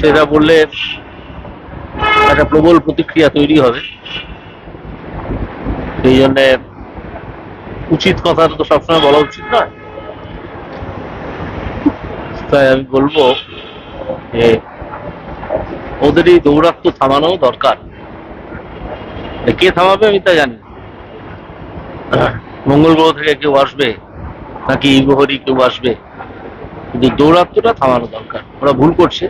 সেটা বললে একটা প্রবল প্রতিক্রিয়া তৈরি হবে। সেই জন্যে উচিত কথা তো সবসময় বলা উচিত নয়। তাই আমি বলব যে ওদের এই দৌরাত্ম থামানো দরকার। কে থামাবে আমি তা জানি। মঙ্গল গ্রহ থেকে কেউ আসবে নাকি ইগোহরি কেউ আসবে। কিন্তু দৌরাত্মটা থামানো দরকার। ওরা ভুল করছে।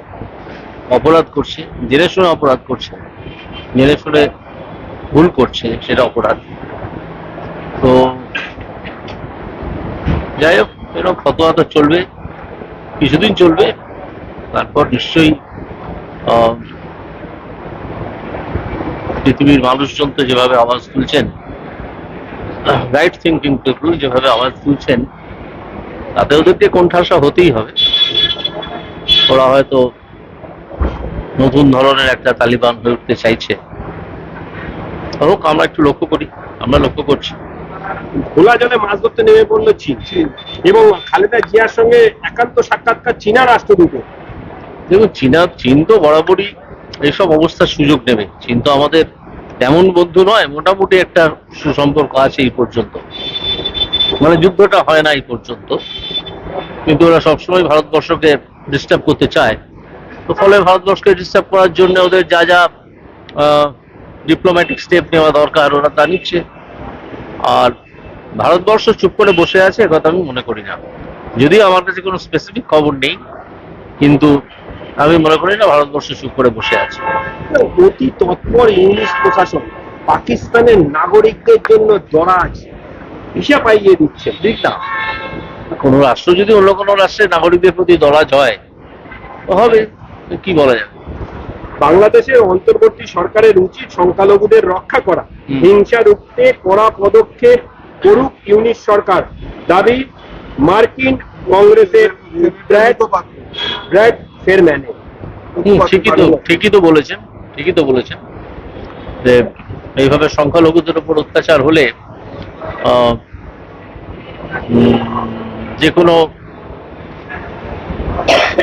অপরাধ করছে জেনে শুনে অপরাধ করছে জেনে শুনে ভুল করছে, সেটা অপরাধ। তো যাই হোক, এরকম ফতোয়া তো চলবে, কিছুদিন চলবে, তারপর নিশ্চয়ই পৃথিবীর মানুষজন তো যেভাবে আওয়াজ তুলছেন রাইট থিঙ্কিং পিপল যেভাবে আওয়াজ তুলছেন, তাতে ওদেরকে কোণঠাসা হতেই হবে। ওরা হয়তো নতুন ধরনের একটা তালিবান হয়ে উঠতে চাইছে। হোক আমরা একটু লক্ষ্য করি আমরা লক্ষ্য করছি। খোলা জলে মাছ ধরতে নেমে পড়ল চীন এবং খালেদা জিয়ার সঙ্গে একান্ত সাক্ষাৎকার চীনা রাষ্ট্রদূত। দেখুন চীনা চীন তো বরাবরই এইসব অবস্থার সুযোগ নেবে চীন তো আমাদের তেমন বন্ধু নয় মোটামুটি একটা সুসম্পর্ক আছে এই পর্যন্ত। মানে যুদ্ধটা হয় না এই পর্যন্ত। কিন্তু ওরা সবসময় ভারতবর্ষকে ডিস্টার্ব করতে চায়। তো ফলে ভারতবর্ষকে ডিস্টার্ব করার জন্য ওদের যা যা ডিপ্লোম্যাটিক স্টেপ নেওয়া দরকার ওরা তা নিচ্ছে। আর ভারতবর্ষ চুপ করে বসে আছে একথা আমি মনে করি না। যদিও আমার কাছে কোনো স্পেসিফিক খবর নেই কিন্তু আমি মনে করি না ভারতবর্ষ চুপ করে বসে আছে। অতি তৎপর ইংলিশ প্রশাসন পাকিস্তানের নাগরিকদের জন্য দরাজ ভিসা পাইয়ে দিচ্ছে ঠিক না? কোনো রাষ্ট্র যদি অন্য কোনো রাষ্ট্রের নাগরিকদের প্রতি দরাজ হয় তো হবে। কি বলা যাবে বাংলাদেশের অন্তর্বর্তী সরকারের উচিত সংখ্যালঘুদের রক্ষা করা। হিংসা রুখতে কড়া পদক্ষেপ করুক ইউনিশ সরকার। দাবি মার্কিন কংগ্রেসের ব্র্যাড ব্র্যাড ফেরম্যানের হুম, ঠিকই তো ঠিকই তো বলেছেন ঠিকই তো বলেছেন। যে এইভাবে সংখ্যালঘুদের উপর অত্যাচার হলে যে কোনো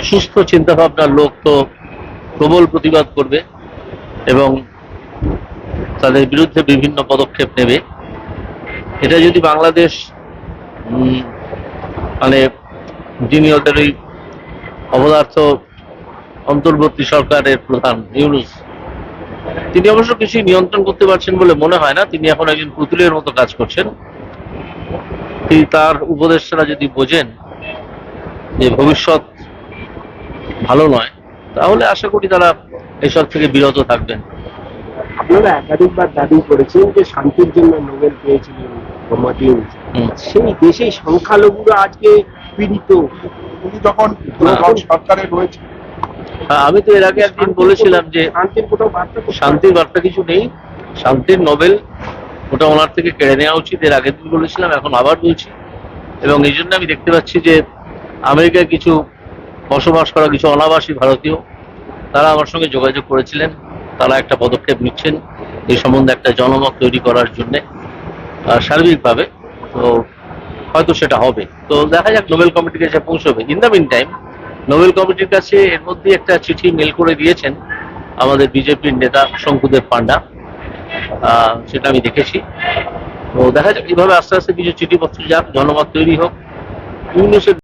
সুস্থ চিন্তা ভাবনার লোক তো প্রবল প্রতিবাদ করবে এবং তাদের বিরুদ্ধে বিভিন্ন পদক্ষেপ নেবে। এটা যদি বাংলাদেশ মানে যিনি ওদের ওই অবদার্থ অন্তর্বর্তী সরকারের প্রধান, ইউনুস, তিনি অবশ্য কিছু নিয়ন্ত্রণ করতে পারছেন বলে মনে হয় না। তিনি এখন একজন পুতুলের মতো কাজ করছেন। তিনি তার উপদেষ্টারা যদি বোঝেন যে ভবিষ্যৎ ভালো নয়। তাহলে আশা করি তারা এসব থেকে বিরত থাকবেন। আপনারা একাধিকবার দাবি করেছেন যে শান্তির জন্য নোবেল পেয়েছিলেন সেই দেশে সংখ্যালঘুরা আজকে পীড়িত। উনি যখন হ্যাঁ। সরকারে রয়েছে হ্যাঁ, আমি তো এর আগে একদিন বলেছিলাম যে শান্তির কোথাও বার্তা তো শান্তির বার্তা কিছু নেই। শান্তির নোবেল ওটা ওনার থেকে কেড়ে নেওয়া উচিত। এর আগের দিন বলেছিলাম এখন আবার বলছি। এবং এই জন্য আমি দেখতে পাচ্ছি যে আমেরিকায় কিছু বসবাস করা কিছু অনাবাসী ভারতীয়, তারা আমার সঙ্গে যোগাযোগ করেছিলেন। তারা একটা পদক্ষেপ নিচ্ছেন এই সম্বন্ধে একটা জনমত তৈরি করার জন্যে সার্বিকভাবে। তো হয়তো সেটা হবে। তো দেখা যাক নোবেল কমিটির কাছে পৌঁছবে। In the mean time Nobel কমিটির কাছে এর মধ্যে একটা চিঠি মেল করে দিয়েছেন আমাদের বিজেপির নেতা শঙ্কুদেব পান্ডা। সেটা আমি দেখেছি। তো দেখা যাক কীভাবে আস্তে আস্তে কিছু চিঠিপত্র যাক, জনমত তৈরি হোক। ইউনুসের